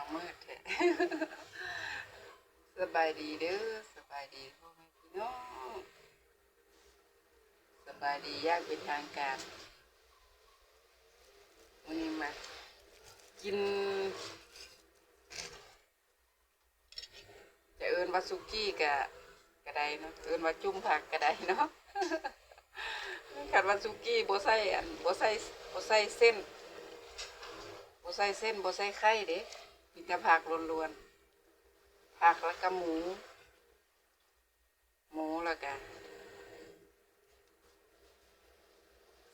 มามืดแท้สบายดีเด้อสบายดีพ่อแม่พี่น้องสบายดียากเป็นทางการวันนี้มากิน จะเอินว่าซุกี้กะกระไดเนาะเอินว่าจุ่มผักกระไดเนาะขัดว่าซุกี้โบ่ใส่อันโบ่ใส่บ่ใส่เส้นโบ่ใส่เส้นโบ่ใส่ไข่เด้ มีแต่ผักล้วนๆผักแล้วก็หมู หมูแล้วก็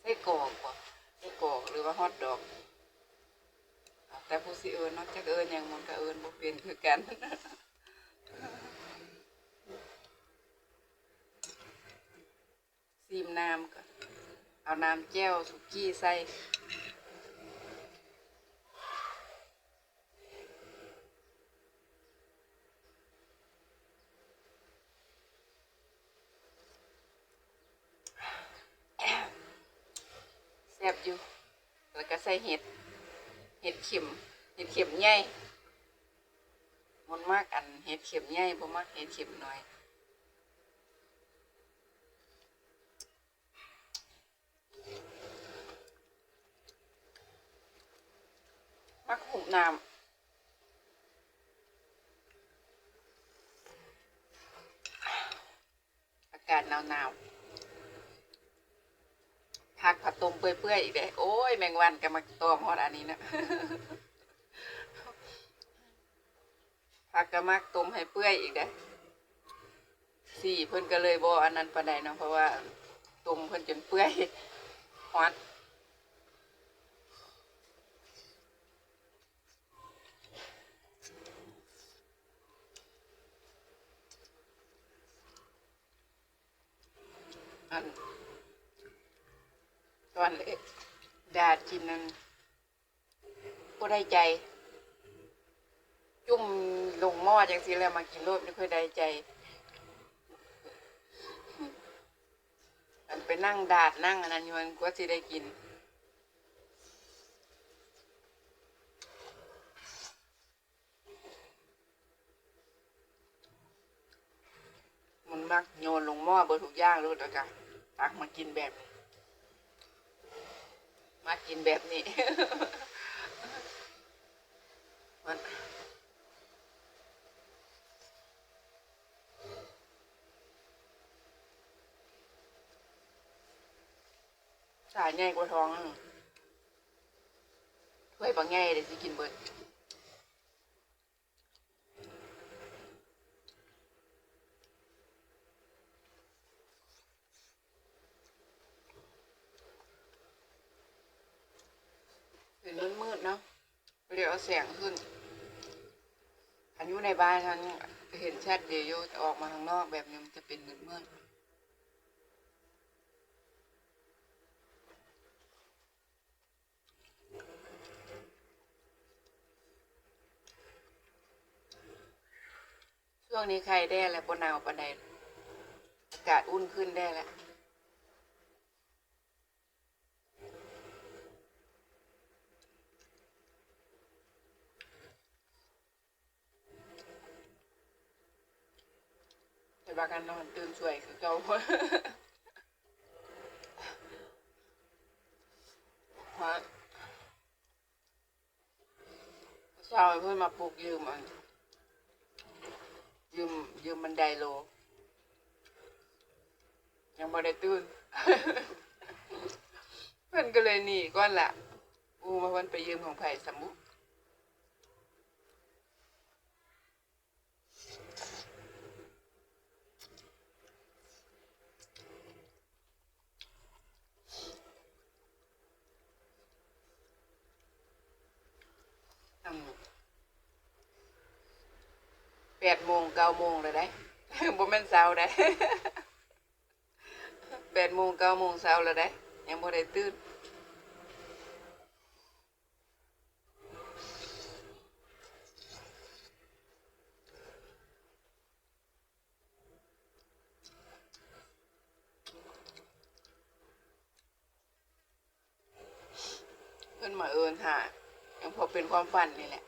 ไส้กรอกบ่ไส้กรอกหรือว่าฮอทดอก แต่ผู้สิเอิญนาะจักเอิญหยังมันก็เอิญบ่เป็นคือกันซีมน้ำก่อนเอาน้ำแจ้วสุกี้ใส่ แซ่บอยู่ แล้วก็ใส่ เห็ด เห็ดเข็ม เห็ดเข็มใหญ่มันมากอันเห็ดเข็มใหญ่บ่มากเห็ดเข็มน้อยมักหุบน้ำอากาศหนาวหนาวๆ ผักผัดต้มเปื่อยๆอีกเลยโอ้ยแมงวันก็มาตอมฮอดอันนี้นะผักก็มักต้มให้เปื่อยอีกเด้สี่เพิ่นก็เลยบ่อันนั้นปานใดเนาะเพราะว่าต้มเพิ่นจนเปื่อยฮอด อันตอนเล็กดาด กินนั้นก็ได้ใจ จุ่มลงหม้อจังสิแล้วมากินรสไม่ค่อยได้ใจ อันไปนั่งดาดนั่งอันนั้นอยู่มันก็สิได้กินมันมักโยนลงหม้อเบอร์ทุกอย่างรู้แล้วกันตักมากินแบบนี้ มากินแบบนี้มันสายใหญ่กว่าท้องถ้วยบางแง่เดี๋ยวสิกินเบิด เป็นมืดๆเนาะเดี๋ยวเอาแสงขึ้น อันอยู่ในบ้านฉันเห็นชัดเดียวอยู่แต่ออกมาข้างนอกแบบนี้มันจะเป็นมืดๆช่วงนี้ใครได้แล้วบนหนาวปานใดอากาศอุ่นขึ้นได้แล้ว แต่ว่ากันนอนตื่นสวยคือเก่า ฮะ ช้าเพื่อนมาปลูกยืมมันยืมยืมบันไดโล ยังบ่ได้ตื่น เพื่อนก็เลยหนีก่อนละอูมาวันไปยืมของไผ่สมุ มุอืมแปดโมงเก้าโมงเลยได้บ่แม่นเช้าได้แปดโมงเก้าโมงเช้าแล้วได้ยังบ่ได้ตื่นเพิ่นมาเอินหา ยังพอเป็นความฝันนี่แหละ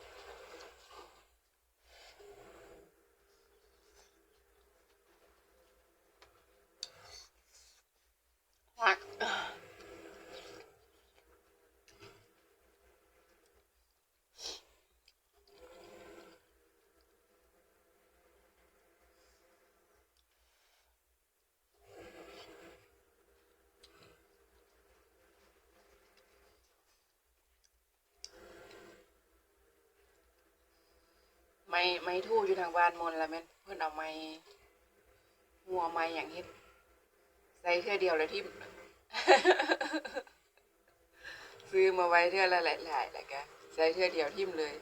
ไม้ไม้ทู่อยู่ทางบ้านมนแล้วแม่นเพิ่นเอาไม้หัวไม้อย่างเฮ็ดใส่เทื่อเดียวเลยที่ซื้อมาไว้เทื่อละหลายๆแล้วก็ใส่เทื่อเดียวทิ่มเลย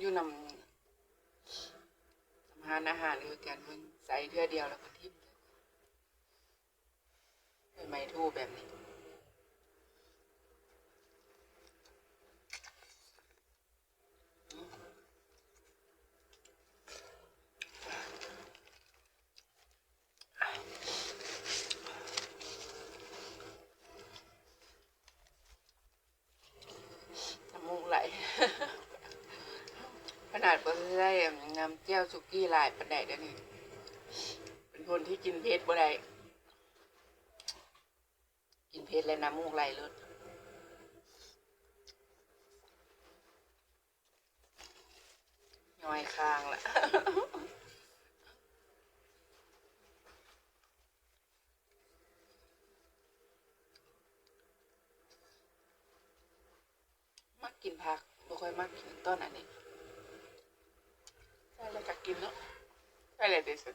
อยู่นำสำหารอาหารคือกันเพิ่นใส่เทื่อเดียวแล้วก็ทิ่มเลยเป็นไม้ทู่แบบนี้ำมูกไหล ขนาดบ่ได้น้ำเจียวสุกี้ลายปานใดเดี๋ยวนี้เป็นคนที่กินเผ็ดบ่ได้กินเผ็ดแล้วน้ำมูกไหลเลยย้อยคางละมักกินผักบ่ค่อยมักกินต้นอันนี้ ใช่แล้วก็กินเนาะใช่เลยเด็ดสุด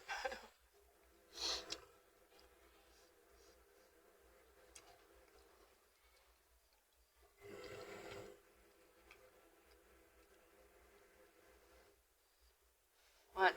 มัน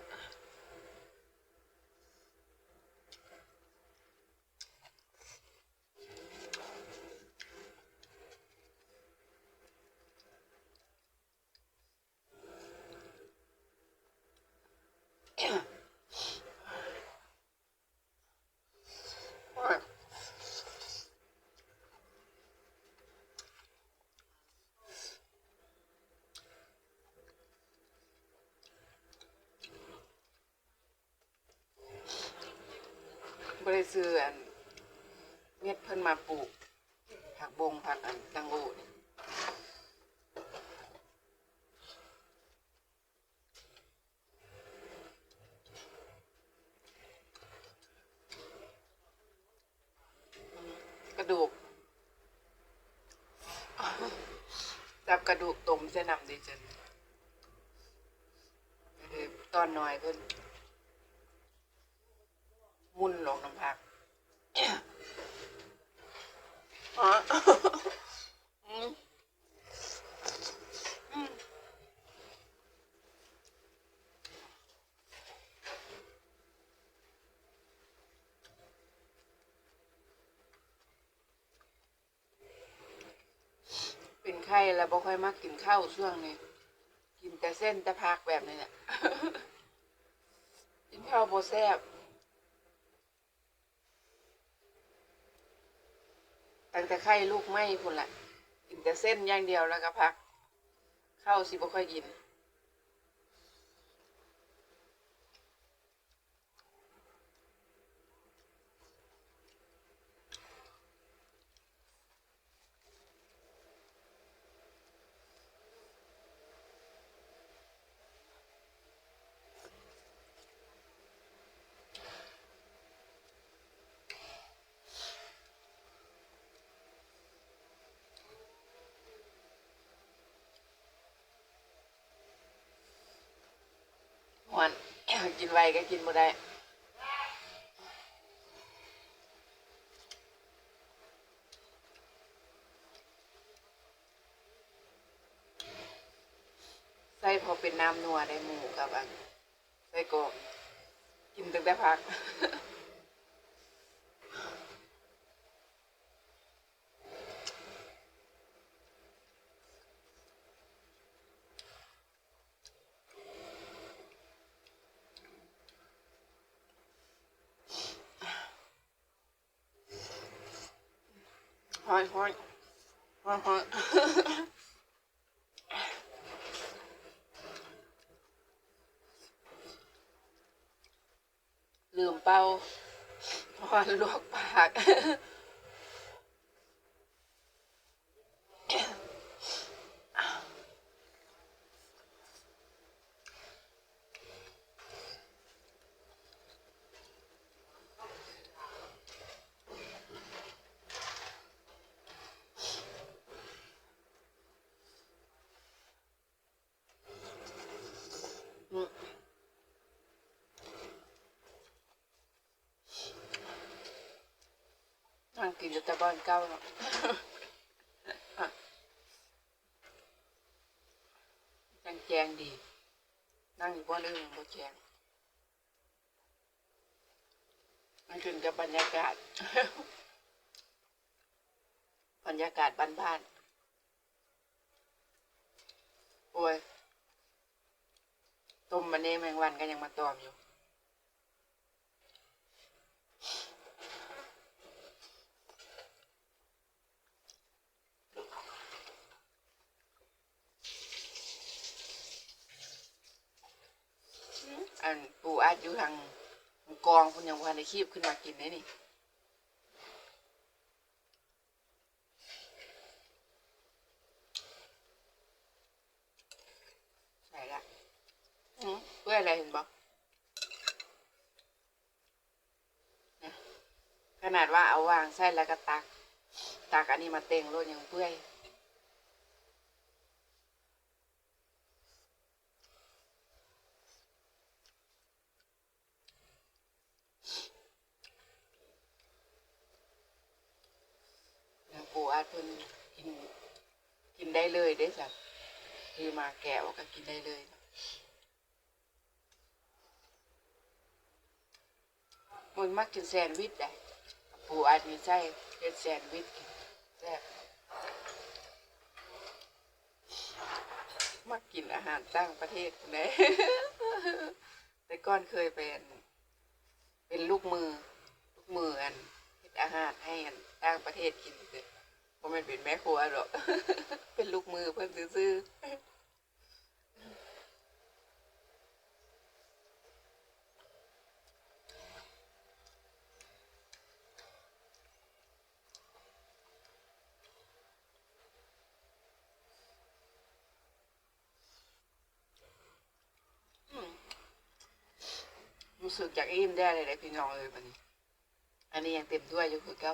มัน บริซื้ออันเม็ดเพิ่นมาปลูก ผักบงผักอันตังโอนี่กระดูก จับกระดูกต้มเส้นนำดีจังคือตอนน้อยเพิ่นมุนลงน้ำผัก อ๋ออืมอืมเป็น ไข้แล้วบ่ค่อยมักกินข้าวช่วงนี้กินแต่เส้นแต่ผักแบบนี้แหละกินข้าวบ่แซ่บตั้งแต่ไข่ลูกไม่พุ่นละกินแต่เส้นอย่างเดียวแล้วก็ผักข้าวสิบ่ค่อยกิน หวานกินไวก็กินบ่ได้ใส่พอเป็นน้ำนัวได้หมูกับอันใส่กรอกกินตั้งแต่พัก ห้อยห้อยห้อยห้อยลืมเป้าพราะว่าลวกปาก นั่ง กินแต่บ้านเก่าเนาะจังแจงดี นั่งอยู่บ้านอื่นยังบ่แจงมันขึ้นกับบรรยากาศ บรรยากาศบ้านๆโอ้ยต้มมันนี่แมงวันก็ยังมาตอมอยู่ อันปูอาจอยู่ทางกองคุณยังพันในคีบขึ้นมากินได้นี่ใส่ละอืมเพื่ออะไรเห็นบอกขนาดว่าเอาวางใส่แล้วก็ตัก ตักอันนี้มาเต็งรถยังเปื่อย แล้วปูอาจ เพิ่นกินกินได้เลยได้สัตว์คือมาแกะออกก็กินได้เลยมันมักกินแซนด์วิชได้ปูอาจมีไส้เป็นแซนด์วิชกินแซ่บมักกินอาหารต่างประเทศเลยแต่ก่อนเคยเป็นเป็นลูกมือ ลูกมืออันเฮ็ดอาหารให้อันต่างประเทศกินเลย ราะมันเป็นแม่ครัวหรอก เป็นลูกมือเพิ่นซื้อรู้สึกจากอิ่มได้เลยเลยพี่น้องเลยวันนี้ อันนี้ยังเต็มถ้วยอยู่คือเก้า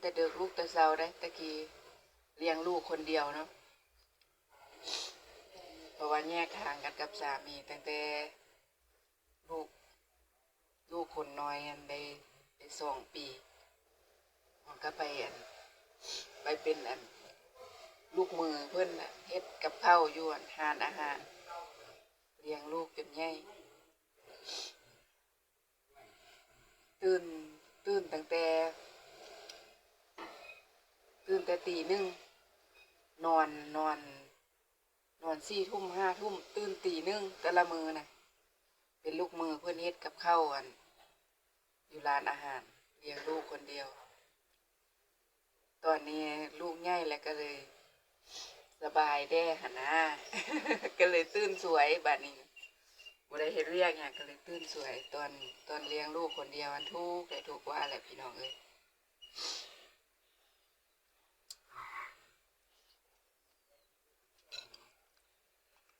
แต่เด็กลูกแต่เช้าได้ตะกี้เลี้ยงลูกคนเดียวเนาะเพราะว่าแยกทางกันกับสามีตั้งแต่ลูกลูกคนน้อยอันได้ได้สองปี มันก็ไปอันไปเป็นอันลูกมือเพื่อนเฮ็ดกับข้าวอยู่อันหานอาหารเลี้ยงลูกจนใหญ่ตื่นตื่นตั้งแต่ ตื่นแต่ตีหนึ่งนอนนอน นอนสี่ทุ่มห้าทุ่มตื่นตีหนึ่งแต่ละมือนะเป็นลูกมือเพื่อนเฮ็ดกับข้าวอัน อยู่ร้านอาหารเลี้ยงลูกคนเดียว ตอนนี้ลูกง่ายแล้วก็เลย สบายแด้หนหน้าก็เลยตื่นสวยบัดนี้บ่ได้เฮ็ดเรียกอย่างก็เลยตื่นสวยตอนตอนเลี้ยงลูกคนเดียวมันทุกข์เลยทุกว่าแหละพี่น้องเอ้ย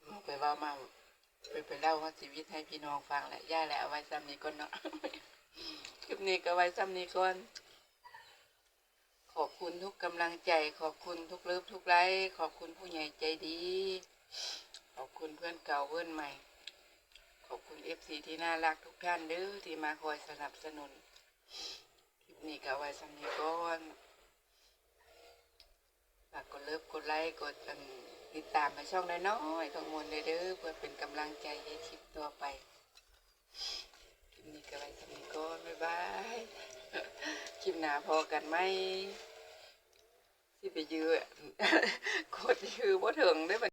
เอา ไปว่ามาไปไปเล่าว่าชีวิตให้พี่น้องฟังแหละย่าแหละเอาไว้ซ้ำนี้ก่อนเนาะคลิปนี้ก็ไว้ซ้ำนี้ก่อนขอบคุณทุกกำลังใจ ขอบคุณทุกเลิฟทุกไลค์ขอบคุณผู้ใหญ่ใจดี ขอบคุณเพื่อนเก่าเพื่อนใหม่ ขอบคุณเอฟซีที่น่ารักทุกท่านเด้อที่มาคอยสนับสนุนคลิปนี้ก็ไว้ซ้ำนี้ก่อนฝากกดเลิฟกดไลค์กดอัน ติดตามมาช่องน้อยๆของมวลเด้อเพื่อเป็นกำลังใจให้คลิปต่อไปคลิปนี้ก็ไว้สมีก่อนบ๊ายบายคลิปหน้าพอกันไหมสิไปยื้อกดยื้อบ่ถึงได้อบัด